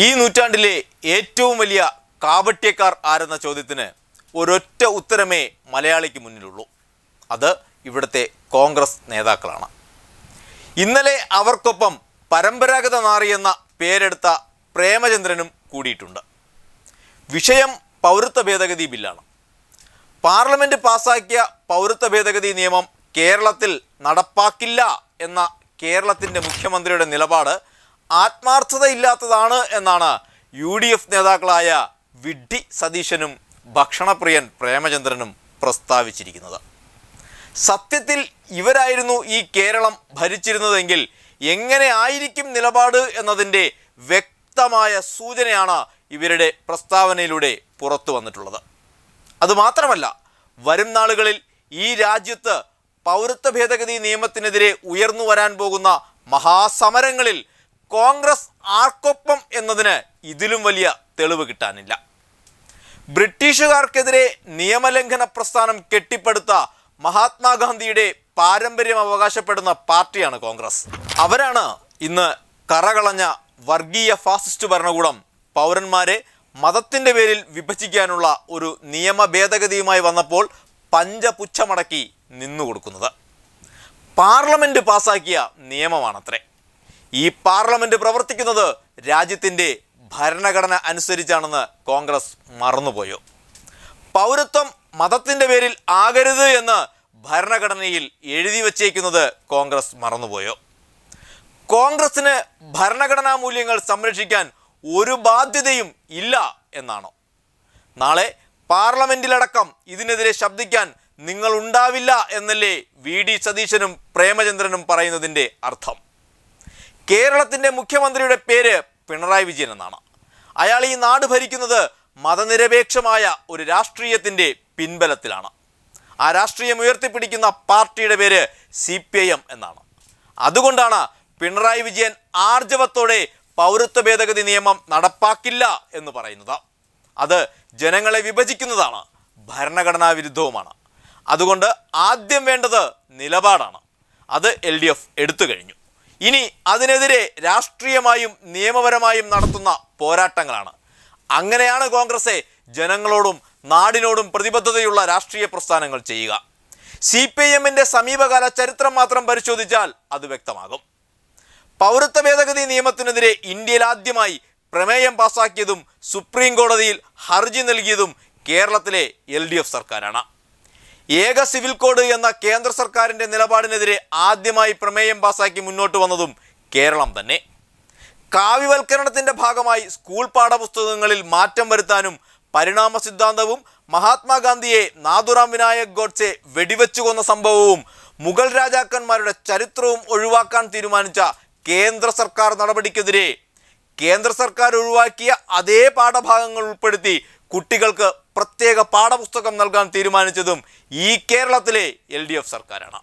ഈ നൂറ്റാണ്ടിലെ ഏറ്റവും വലിയ കാപട്യക്കാർ ആരെന്ന ചോദ്യത്തിന് ഒരൊറ്റ ഉത്തരമേ മലയാളിക്ക് മുന്നിലുള്ളൂ. അത് ഇവിടുത്തെ കോൺഗ്രസ് നേതാക്കളാണ്. ഇന്നലെ അവർക്കൊപ്പം പരമ്പരാഗത നാറി എന്ന പേരെടുത്ത പ്രേമചന്ദ്രനും കൂടിയിട്ടുണ്ട്. വിഷയം പൗരത്വ ഭേദഗതി ബില്ലാണ്. പാർലമെന്റ് പാസാക്കിയ പൗരത്വ ഭേദഗതി നിയമം കേരളത്തിൽ നടപ്പാക്കില്ല എന്ന കേരളത്തിന്റെ മുഖ്യമന്ത്രിയുടെ നിലപാട് ആത്മാർത്ഥതയില്ലാത്തതാണ് എന്നാണ് യു ഡി എഫ് നേതാക്കളായ വിഡ്ഢി സതീശനും ഭക്ഷണപ്രിയൻ പ്രേമചന്ദ്രനും പ്രസ്താവിച്ചിരിക്കുന്നത്. സത്യത്തിൽ ഇവരായിരുന്നു ഈ കേരളം ഭരിച്ചിരുന്നതെങ്കിൽ എങ്ങനെ ആയിരിക്കും നിലപാട് എന്നതിന്റെ വ്യക്തമായ സൂചനയാണ് ഇവരുടെ പ്രസ്താവനയിലൂടെ പുറത്തു വന്നിട്ടുള്ളത്. അതുമാത്രമല്ല വരും നാളുകളിൽ ഈ രാജ്യത്ത് പൗരത്വ ഭേദഗതി നിയമത്തിനെതിരെ ഉയർന്നു വരാൻ പോകുന്ന മഹാസമരങ്ങളിൽ കോൺഗ്രസ് ആർക്കൊപ്പം എന്നതിന് ഇതിലും വലിയ തെളിവ് കിട്ടാനില്ല. ബ്രിട്ടീഷുകാർക്കെതിരെ നിയമലംഘന പ്രസ്ഥാനം കെട്ടിപ്പടുത്ത മഹാത്മാഗാന്ധിയുടെ പാരമ്പര്യം അവകാശപ്പെടുന്ന പാർട്ടിയാണ് കോൺഗ്രസ്. അവരാണ് ഇന്ന് കറകളഞ്ഞ വർഗീയ ഫാസിസ്റ്റ് ഭരണകൂടം പൗരന്മാരെ മതത്തിന്റെ പേരിൽ വിഭജിക്കാനുള്ള ഒരു നിയമ ഭേദഗതിയുമായി വന്നപ്പോൾ പഞ്ചപുച്ഛമടക്കി നിന്നുകൊടുക്കുന്നത്. പാർലമെന്റ് പാസാക്കിയ നിയമമാണത്രേ. ഈ പാർലമെന്റ് പ്രവർത്തിക്കുന്നത് രാജ്യത്തിന്റെ ഭരണഘടന അനുസരിച്ചാണെന്ന് കോൺഗ്രസ് മറന്നുപോയോ. പൗരത്വം മതത്തിന്റെ പേരിൽ ആകരുത് എന്ന് ഭരണഘടനയിൽ എഴുതി വച്ചേക്കുന്നത് കോൺഗ്രസ് മറന്നുപോയോ. കോൺഗ്രസിന് ഭരണഘടനാ മൂല്യങ്ങൾ സംരക്ഷിക്കാൻ ഒരു ബാധ്യതയും ഇല്ല എന്നാണോ. നാളെ പാർലമെന്റിലടക്കം ഇതിനെതിരെ ശബ്ദിക്കാൻ നിങ്ങൾ ഉണ്ടാവില്ല എന്നല്ലേ വി ഡി സതീശനും പ്രേമചന്ദ്രനും പറയുന്നതിന്റെ അർത്ഥം. കേരളത്തിന്റെ മുഖ്യമന്ത്രിയുടെ പേര് പിണറായി വിജയൻ എന്നാണ്. അയാൾ ഈ നാട് ഭരിക്കുന്നത് മതനിരപേക്ഷമായ ഒരു രാഷ്ട്രീയത്തിന്റെ പിൻബലത്തിലാണ്. ആ രാഷ്ട്രീയം ഉയർത്തിപ്പിടിക്കുന്ന പാർട്ടിയുടെ പേര് സി പി ഐ എം എന്നാണ്. അതുകൊണ്ടാണ് പിണറായി വിജയൻ ആർജവത്തോടെ പൗരത്വ ഭേദഗതി നിയമം നടപ്പാക്കില്ല എന്ന് പറയുന്നത്. അത് ജനങ്ങളെ വിഭജിക്കുന്നതാണ് ഭരണഘടനാ വിരുദ്ധവുമാണ്. അതുകൊണ്ട് ആദ്യം വേണ്ടത് നിലപാടാണ്. അത് എൽ ഡി എഫ് എടുത്തു കഴിഞ്ഞു. ഇനി അതിനെതിരെ രാഷ്ട്രീയമായും നിയമപരമായും നടത്തുന്ന പോരാട്ടങ്ങളാണ്. അങ്ങനെയാണ് കോൺഗ്രസ് ജനങ്ങളോടും നാടിനോടും പ്രതിബദ്ധതയുള്ള രാഷ്ട്രീയ പ്രസ്ഥാനങ്ങൾ ചെയ്യുക. സി പി എമ്മിന്റെ സമീപകാല ചരിത്രം മാത്രം പരിശോധിച്ചാൽ അത് വ്യക്തമാകും. പൗരത്വ ഭേദഗതി നിയമത്തിനെതിരെ ഇന്ത്യയിൽ ആദ്യമായി പ്രമേയം പാസാക്കിയതും സുപ്രീം കോടതിയിൽ ഹർജി നൽകിയതും കേരളത്തിലെ എൽ സർക്കാരാണ്. ഏക സിവിൽ കോഡ് എന്ന കേന്ദ്ര സർക്കാരിന്റെ നിലപാടിനെതിരെ ആദ്യമായി പ്രമേയം പാസാക്കി മുന്നോട്ട് വന്നതും കേരളം തന്നെ. കാവ്യവൽക്കരണത്തിന്റെ ഭാഗമായി സ്കൂൾ പാഠപുസ്തകങ്ങളിൽ മാറ്റം വരുത്താനും പരിണാമ സിദ്ധാന്തവും മഹാത്മാഗാന്ധിയെ നാഥുറാം വിനായക് ഗോഡ്സെ വെടിവെച്ചു കൊന്ന സംഭവവും മുഗൾ രാജാക്കന്മാരുടെ ചരിത്രവും ഒഴിവാക്കാൻ തീരുമാനിച്ച കേന്ദ്ര സർക്കാർ നടപടിക്കെതിരെ കേന്ദ്ര സർക്കാർ ഒഴിവാക്കിയ അതേ പാഠഭാഗങ്ങൾ ഉൾപ്പെടുത്തി കുട്ടികൾക്ക് പ്രത്യേക പാഠപുസ്തകം നൽകാൻ തീരുമാനിച്ചതും ഈ കേരളത്തിലെ എൽ ഡി എഫ് സർക്കാരാണ്.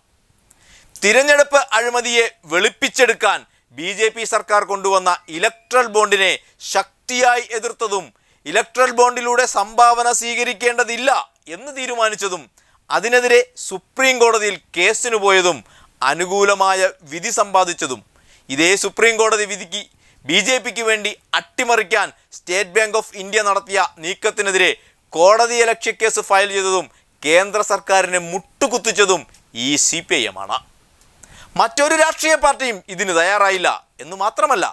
തിരഞ്ഞെടുപ്പ് അഴിമതിയെ വെളുപ്പിച്ചെടുക്കാൻ ബി ജെ പി സർക്കാർ കൊണ്ടുവന്ന ഇലക്ട്രൽ ബോണ്ടിനെ ശക്തിയായി എതിർത്തതും ഇലക്ട്രൽ ബോണ്ടിലൂടെ സംഭാവന സ്വീകരിക്കേണ്ടതില്ല എന്ന് തീരുമാനിച്ചതും അതിനെതിരെ സുപ്രീം കോടതിയിൽ കേസിന് പോയതും അനുകൂലമായ വിധി സമ്പാദിച്ചതും ഇതേ സുപ്രീം കോടതി വിധിക്ക് ബി ജെ പിക്ക് വേണ്ടി അട്ടിമറിക്കാൻ സ്റ്റേറ്റ് ബാങ്ക് ഓഫ് ഇന്ത്യ നടത്തിയ നീക്കത്തിനെതിരെ കോടതി ലക്ഷ്യക്കേസ് ഫയൽ ചെയ്തതും കേന്ദ്ര സർക്കാരിനെ മുട്ടുകുത്തിച്ചതും ഈ സി പി ഐ എം ആണ്. മറ്റൊരു രാഷ്ട്രീയ പാർട്ടിയും ഇതിന് തയ്യാറായില്ല എന്ന് മാത്രമല്ല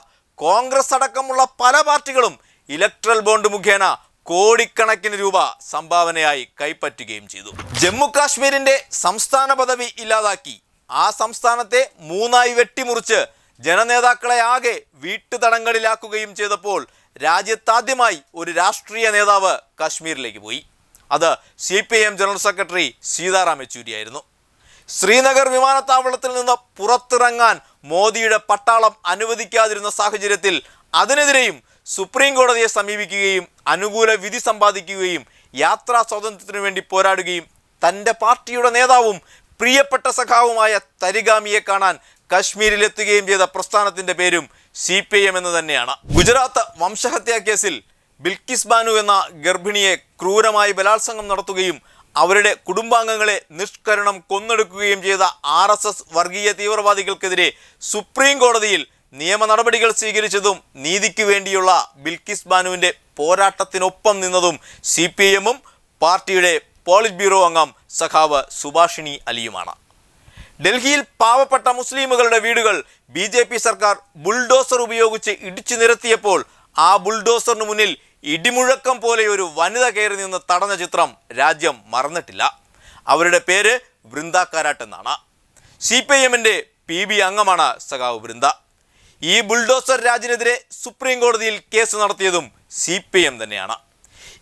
കോൺഗ്രസ് അടക്കമുള്ള പല പാർട്ടികളും ഇലക്ട്രൽ ബോണ്ട് മുഖേന കോടിക്കണക്കിന് രൂപ സംഭാവനയായി കൈപ്പറ്റുകയും ചെയ്തു. ജമ്മു കാശ്മീരിന്റെ സംസ്ഥാന പദവി ഇല്ലാതാക്കി. ആ സംസ്ഥാനത്തെ മൂന്നായി വെട്ടിമുറിച്ച് ജനനേതാക്കളെ ആകെ വീട്ടുതടങ്കലിലാക്കുകയും ചെയ്തപ്പോൾ രാജ്യത്താദ്യമായി ഒരു രാഷ്ട്രീയ നേതാവ് കാശ്മീരിലേക്ക് പോയി. അത് C P M general secretary Sitaram യെച്ചൂരിയായിരുന്നു Srinagar വിമാനത്താവളത്തിൽ നിന്ന് പുറത്തിറങ്ങാൻ മോദിയുടെ പട്ടാളം അനുവദിക്കാതിരുന്ന സാഹചര്യത്തിൽ അതിനെതിരെയും സുപ്രീം കോടതിയെ സമീപിക്കുകയും അനുകൂല വിധി സമ്പാദിക്കുകയും യാത്രാ സ്വാതന്ത്ര്യത്തിനു വേണ്ടി പോരാടുകയും തന്റെ പാർട്ടിയുടെ നേതാവും പ്രിയപ്പെട്ട സഖാവുമായ തരിഗാമിയെ കാണാൻ കശ്മീരിലെത്തുകയും ചെയ്ത പ്രസ്ഥാനത്തിന്റെ പേരും സി പി എം എന്ന് തന്നെയാണ്. ഗുജറാത്ത് വംശഹത്യാ കേസിൽ ബിൽക്കിസ് ബാനു എന്ന ഗർഭിണിയെ ക്രൂരമായി ബലാത്സംഗം നടത്തുകയും അവരുടെ കുടുംബാംഗങ്ങളെ നിഷ്കരണം കൊന്നെടുക്കുകയും ചെയ്ത ആർ എസ് എസ് വർഗീയ തീവ്രവാദികൾക്കെതിരെ സുപ്രീം കോടതിയിൽ നിയമ നടപടികൾ സ്വീകരിച്ചതും നീതിക്ക് വേണ്ടിയുള്ള ബിൽക്കിസ് ബാനുവിന്റെ പോരാട്ടത്തിനൊപ്പം നിന്നതും സി പി എമ്മും പാർട്ടിയുടെ പോളിറ്റ് ബ്യൂറോ അംഗം സഖാവ് സുഭാഷിണി അലിയുമാണ്. ഡൽഹിയിൽ പാവപ്പെട്ട മുസ്ലിമുകളുടെ വീടുകൾ ബി ജെ പി സർക്കാർ ബുൾഡോസർ ഉപയോഗിച്ച് ഇടിച്ചു നിരത്തിയപ്പോൾ ആ ബുൾഡോസറിന് മുന്നിൽ ഇടിമുഴക്കം പോലെ ഒരു വനിത കയറി നിന്ന് തടഞ്ഞ ചിത്രം രാജ്യം മറന്നിട്ടില്ല. അവരുടെ പേര് വൃന്ദ കാരാട്ട് എന്നാണ്. സി പി ഐ എമ്മിന്റെ പി ബി അംഗമാണ് സഖാവ് വൃന്ദ. ഈ ബുൾഡോസർ രാജിനെതിരെ സുപ്രീം കോടതിയിൽ കേസ് നടത്തിയതും സി പി എം തന്നെയാണ്.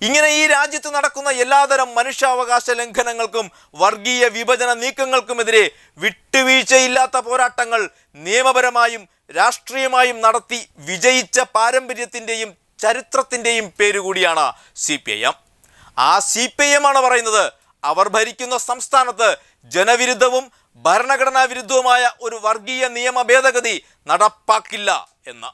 ഇങ്ങനെ ഈ രാജ്യത്ത് നടക്കുന്ന എല്ലാതരം മനുഷ്യാവകാശ ലംഘനങ്ങൾക്കും വർഗീയ വിഭജന നീക്കങ്ങൾക്കുമെതിരെ വിട്ടുവീഴ്ചയില്ലാത്ത പോരാട്ടങ്ങൾ നിയമപരമായും രാഷ്ട്രീയമായും നടത്തി വിജയിച്ച പാരമ്പര്യത്തിന്റെയും ചരിത്രത്തിന്റെയും പേരുകൂടിയാണ് സി പി ഐ എം. ആ സി പി ഐ എം ആണ് പറയുന്നത് അവർ ഭരിക്കുന്ന സംസ്ഥാനത്ത് ജനവിരുദ്ധവും ഭരണഘടനാ വിരുദ്ധവുമായ ഒരു വർഗീയ നിയമ ഭേദഗതി നടപ്പാക്കില്ല എന്ന്.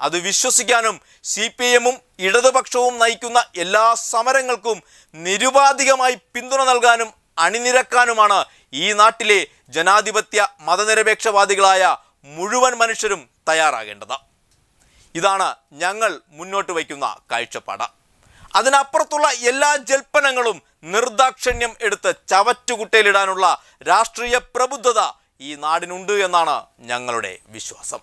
അത് വിശ്വസിക്കാനും സി പി എമ്മും ഇടതുപക്ഷവും നയിക്കുന്ന എല്ലാ സമരങ്ങൾക്കും നിരുപാധികമായി പിന്തുണ നൽകാനും അണിനിരക്കാനുമാണ് ഈ നാട്ടിലെ ജനാധിപത്യ മതനിരപേക്ഷവാദികളായ മുഴുവൻ മനുഷ്യരും തയ്യാറാകേണ്ടത്. ഇതാണ് ഞങ്ങൾ മുന്നോട്ട് വയ്ക്കുന്ന കാഴ്ചപ്പാട്. അതിനപ്പുറത്തുള്ള എല്ലാ ജൽപ്പനങ്ങളും നിർദാക്ഷിണ്യം എടുത്ത് ചവറ്റുകുട്ടയിലിടാനുള്ള രാഷ്ട്രീയ പ്രബുദ്ധത ഈ നാടിനുണ്ട് എന്നാണ് ഞങ്ങളുടെ വിശ്വാസം.